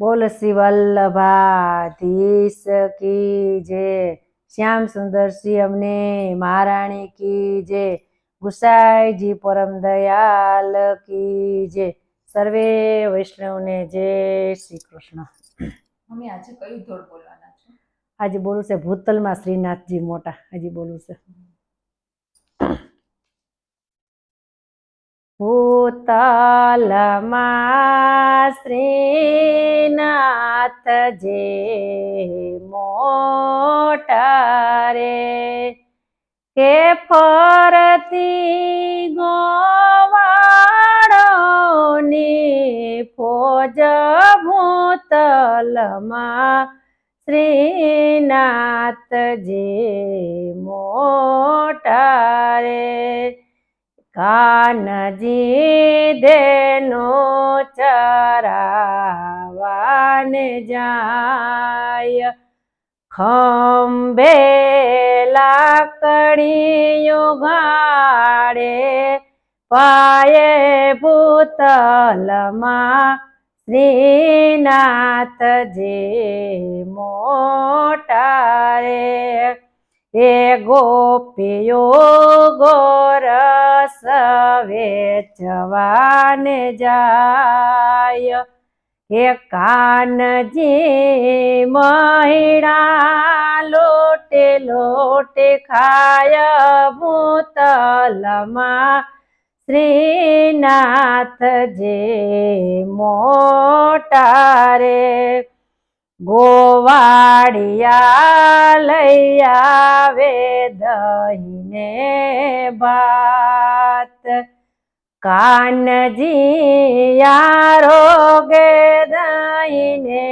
બોલ શ્રી વલ્લભાધીશ કી જે? શ્યામ સુંદર શ્રી અમને? મહારાણી કી જે? ગુસાઈજી પરમ દયાલ કી જે? સર્વે વૈષ્ણવને જય શ્રી કૃષ્ણ. મમ્મી આજે કયું ધોળ બોલવાના છો? આજે બોલું છે ભૂતલમાં શ્રીનાથજી મોટા. હજી બોલું છે. ભૂતલમાં શ્રીનાથ જે મોટરે કે ફરતી ગોવાળોની ફોજ ભૂતલમાં શ્રીનાથ જે મોટા રે કાનજી દેનો ચરાવાને જાય. ખંભે લાકડીઓ ગાડે પાયે ભૂતલમાં શ્રીનાથ જે મોટા રે એ ગોપીઓ ગોરસ વેચવાને જાય. એ કાનજી મહિડા લોટે લોટે ખાય ભૂતલમાં. શ્રીનાથ જે મોટા રે ગોવાડિયા લઈ આવે દહીને ભાત કાનજી આરોગે દઈને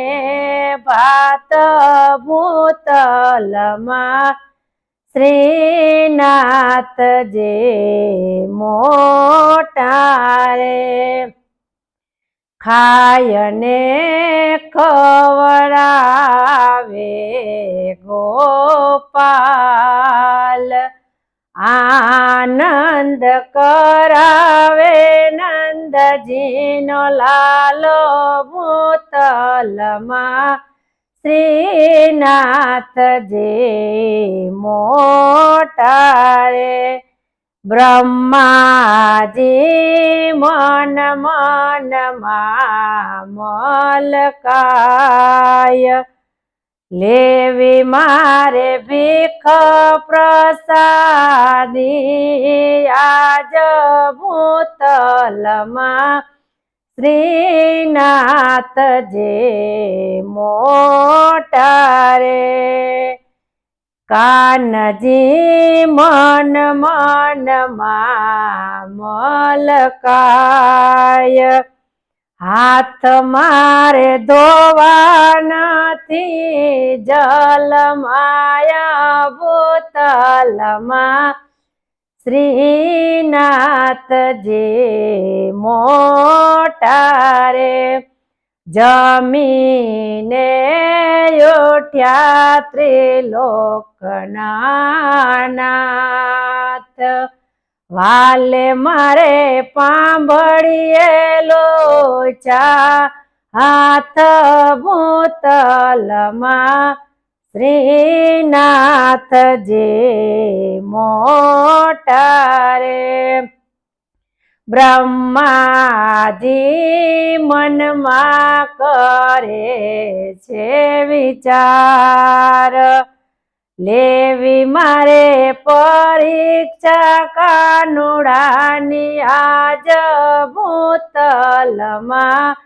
ભાત ભૂતલમાં શ્રીનાથ જે મોટા રે ખાયને ખવડાવે ગોપાલ. આનંદ કરાવે નંદજીનો લાલો ભૂતલમાં શ્રીનાથજી મોટા રે. બ્રહ્માજી મન મનમાં મલકાય. લેવી મારે ભીખ પ્રસાદી. આજ ભૂતલમાં શ્રીનાથ જે મોટા રે. કાનજી મન મનમાં મલકાય. હાથ મારે ધોવાનાથી જલ માયા ભૂતલમાં. શ્રીનાથ જે મોટા રે જમીને ઉઠ્યા ત્રિલોકના વાલે મારે પાંભળીએ લોચા, હાથ ભૂતલમાં શ્રીનાથ જે મોટા રે. બ્રહ્માજી મનમાં કરે છે વિચાર. લેવી મારે પરીક્ષા કાનુડાની આજ ભૂતલમાં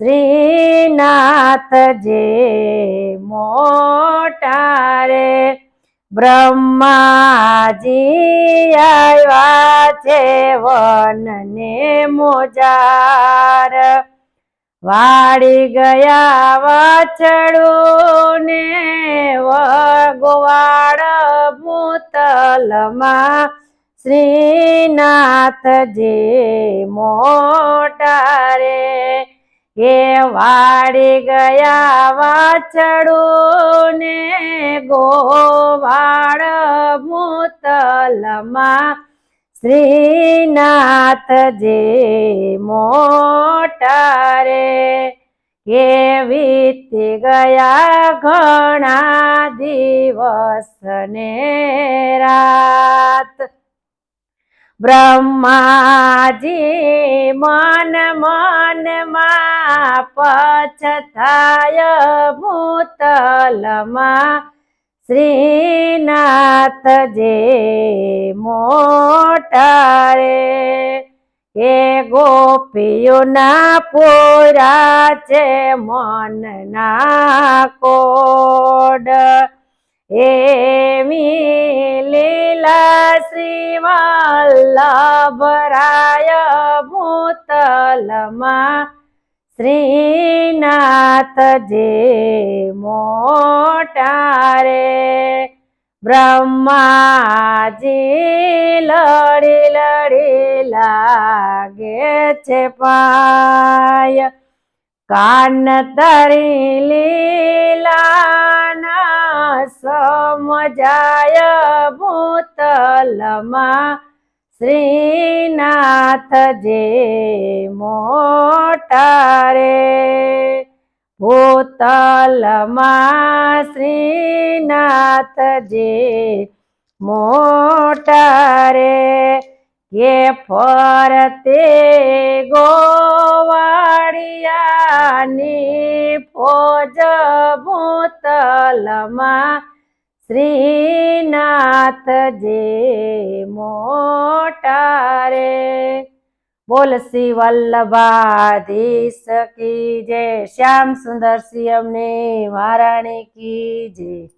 શ્રીનાથ જે મોટા રે બ્રહ્માજી આવ્યા છે વનને મોજાર. વાળી ગયા વાછડું ને વગવાડ ભૂતલમાં. શ્રીનાથ જે મોટા રે, એ વાળી ગયા વાછડું ને ગોવાડ ભૂતલમાં. શ્રીનાથ જે મોટા રે કે વીતી ગયા ઘણા દિવસ ને રાત. બ્રહ્માજી મન મનમાં પછતાય ભૂતલમાં. શ્રીનાથ જે મોટા રે એ ગોપીઓના પોરા છે મનના કોડ. એ લીલા શ્રી વલ્લભરાય ભૂતલમાં શ્રીનાથ જે મોટા રે બ્રહ્માજી લડી લડી લાગે છે પાય. કાન તરી લીલાના સમજાય ભૂતલમાં શ્રીનાથ જે મોટા રે. ભૂતલમાં શ્રીનાથજી મોટા રે કે ફરતે ગોવાળિયાની ફોજ ભૂતલમાં શ્રીનાથજી મોટા રે બોલ શ્રી વલ્લભાધીશ કી જય. શ્યામ સુંદર સિંહ અમને મહારાણી કી જય.